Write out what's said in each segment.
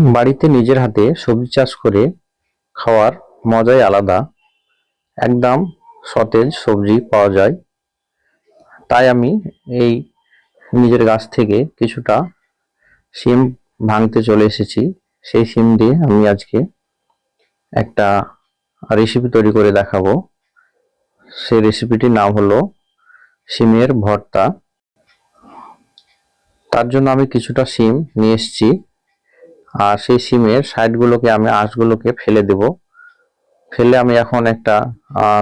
বাড়িতে নিজের হাতে সবজি চাষ করে খাওয়ার মজাই আলাদা। একদম সতেজ সবজি পাওয়া যায়। তাই আমি এই নিজের গাছ থেকে কিছুটা সিম ভাঙতে চলে এসেছি। সেই সিম দিয়ে আমি আজকে একটা রেসিপি তৈরি করে দেখাবো। সেই রেসিপিটির নাম হলো সিমের ভর্তা। তার জন্য আমি কিছুটা সিম নিয়ে এসেছি। আর সেই সিমের সাইডগুলোকে আমি আঁশগুলোকে ফেলে দেব। ফেলে আমি এখন একটা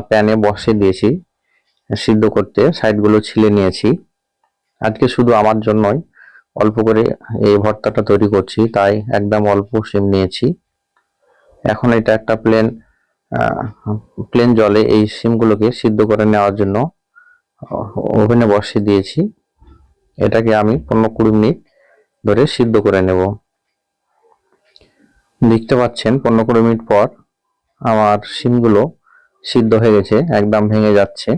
প্যানে বসে দিয়েছি, সিদ্ধ করতে। সাইডগুলো ছিলে নিয়েছি। আজকে শুধু আমার জন্যই, অল্প করে এই ভর্তাটা তৈরি করছি, তাই একদম অল্প সিম নিয়েছি। এখন এটা একটা প্লেন প্লেন জলে এই সিমগুলোকে সিদ্ধ করে নেওয়ার জন্য, ওভেনে বসিয়ে দিয়েছি। এটাকে আমি পনেরো কুড়ি মিনিট ধরে সিদ্ধ করে নেব। দেখতে পাচ্ছেন পনেরো কুড়ি মিনিট পর আমার শিমগুলো সিদ্ধ হয়ে গেছে, একদম ভেঙে যাচ্ছে।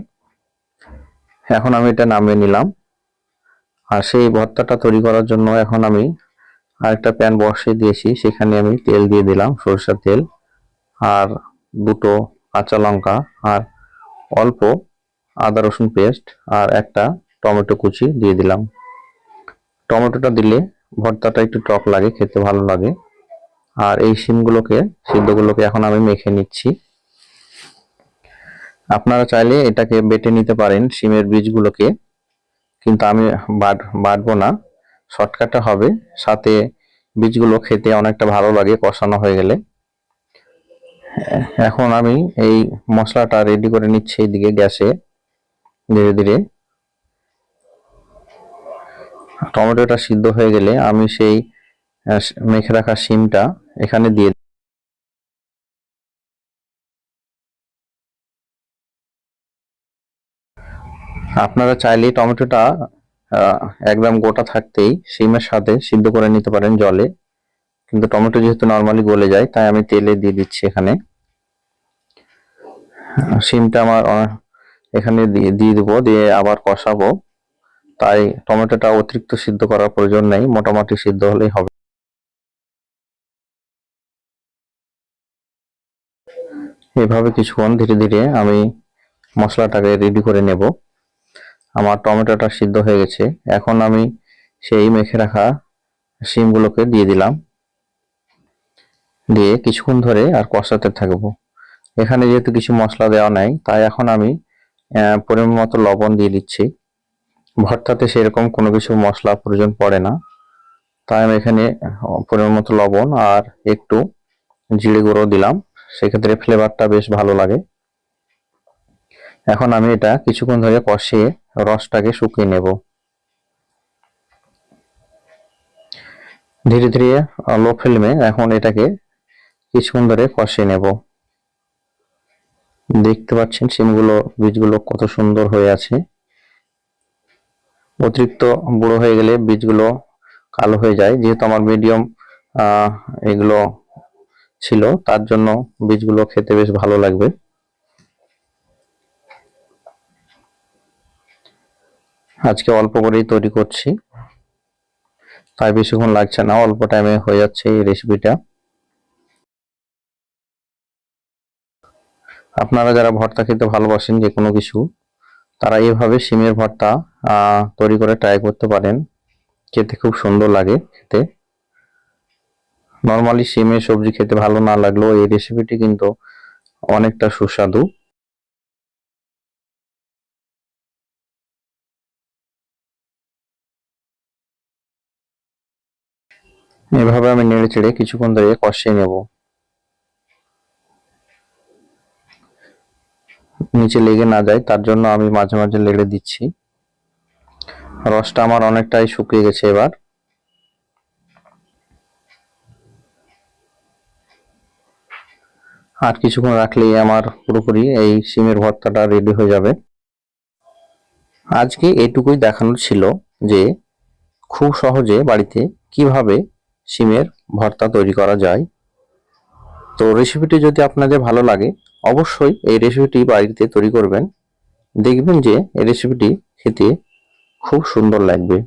এখন আমি এটা নামিয়ে নিলাম। আর সেই ভর্তাটা তৈরি করার জন্য এখন আমি আরেকটা প্যান বসিয়ে দিয়েছি, সেখানে আমি তেল দিয়ে দিলাম, সরষের তেল আর দুটো কাঁচা লঙ্কা আর অল্প আদা রসুন পেস্ট আর একটা টমেটো কুচি দিয়ে দিলাম। টমেটোটা দিলে ভর্তাটা একটু টক লাগে, খেতে ভালো লাগে। আর এই সিমগুলোকে সিদ্ধগুলোকে এখন আমি মেখে নিচ্ছি। আপনারা চাইলে এটাকে বেটে নিতে পারেন সিমের বীজগুলোকে, কিন্তু আমি বাট, বাটবো না। শর্টকাটটা হবে, সাথে বীজগুলো খেতে অনেকটা ভালো লাগে কষানো হয়ে গেলে। এখন আমি এই মশলাটা রেডি করে নিচ্ছি এইদিকে গ্যাসে, ধীরে ধীরে। টমেটোটা সিদ্ধ হয়ে গেলে আমি সেই মেখে রাখা শিমটা এখানে দিয়ে আপনারা চাইলে টমেটোটা একদম গোটা থাকতেই সিমের সাথে সিদ্ধ করে নিতে পারেন জলে। কিন্তু টমেটো যেহেতু নর্মালি গলে যায়, তাই আমি তেলে দিয়ে দিচ্ছি এখানে। সিমটা আমার এখানে দিয়ে দেবো, দিয়ে আবার কষাবো। তাই টমেটোটা অতিরিক্ত সিদ্ধ করার প্রয়োজন নেই, মোটামুটি সিদ্ধ হলেই হবে। এভাবে কিছুক্ষণ ধীরে ধীরে আমি মশলাটাকে রেডি করে নেব। আমার টমেটোটা সিদ্ধ হয়ে গেছে। এখন আমি সেই মেখে রাখা শিমগুলোকে দিয়ে দিলাম। দিয়ে কিছুক্ষণ ধরে আর কষাতে থাকব। এখানে যেহেতু কিছু মশলা দেওয়া নাই, তাই এখন আমি পরিমাণ মতো লবণ দিয়ে দিচ্ছি। ভর্তাতে সেরকম কোনো কিছু মশলা প্রয়োজন পড়ে না। তাই আমি এখানে পরিমাণ মতো লবণ আর একটু জিরে গুঁড়ো দিলাম। সেক্ষেত্রে ফ্লেভারটা বেশ ভালো লাগে। এখন আমি এটা কিছুক্ষণ ধরে কষিয়ে রসটাকে শুকিয়ে নেব। ধীরে ধীরে লো ফ্লেমে এখন এটাকে কিছুক্ষণ ধরে কষিয়ে নেব। দেখতে পাচ্ছেন সিমগুলো বীজগুলো কত সুন্দর হয়ে আছে। অতিরিক্ত বুড়ো হয়ে গেলে বীজগুলো কালো হয়ে যায়। যেহেতু আমার মিডিয়াম এগুলো ছিল, তার জন্য বীজগুলো খেতে বেশ ভালো লাগবে। আজকে অল্প করেই তৈরি করছি। তাই বেশিক্ষণ লাগছে না, অল্প টাইমে হয়ে যাচ্ছে এই রেসিপিটা আপনারা যারা ভর্তা খেতে ভালোবাসেন যে কোনো কিছু, তারা এইভাবে সিমের ভর্তা তৈরি করে ট্রাই করতে পারেন। খেতে খুব সুন্দর লাগে খেতে। নর্মালি শিমের সবজি খেতে ভালো না লাগলেও এই রেসিপিটি কিন্তু অনেকটা সুস্বাদু। এভাবে আমি নেড়ে চেড়ে কিছুক্ষণ ধরে কষিয়ে নেব। নিচে লেগে না যায়, তার জন্য আমি মাঝে মাঝে লেড়ে দিচ্ছি। রসটা আমার অনেকটাই শুকিয়ে গেছে এবার। আর কিছুক্ষণ রাখলেই আমার পুরোপুরি এই সিমের ভর্তাটা রেডি হয়ে যাবে। আজকে এটুকুই দেখানোর ছিল যে খুব সহজে বাড়িতে কীভাবে সিমের ভর্তা তৈরি করা যায়। তো রেসিপিটি যদি আপনাদের ভালো লাগে, অবশ্যই এই রেসিপিটি বাড়িতে তৈরি করবেন। দেখবেন যে এই রেসিপিটি খেতে খুব সুন্দর লাগবে।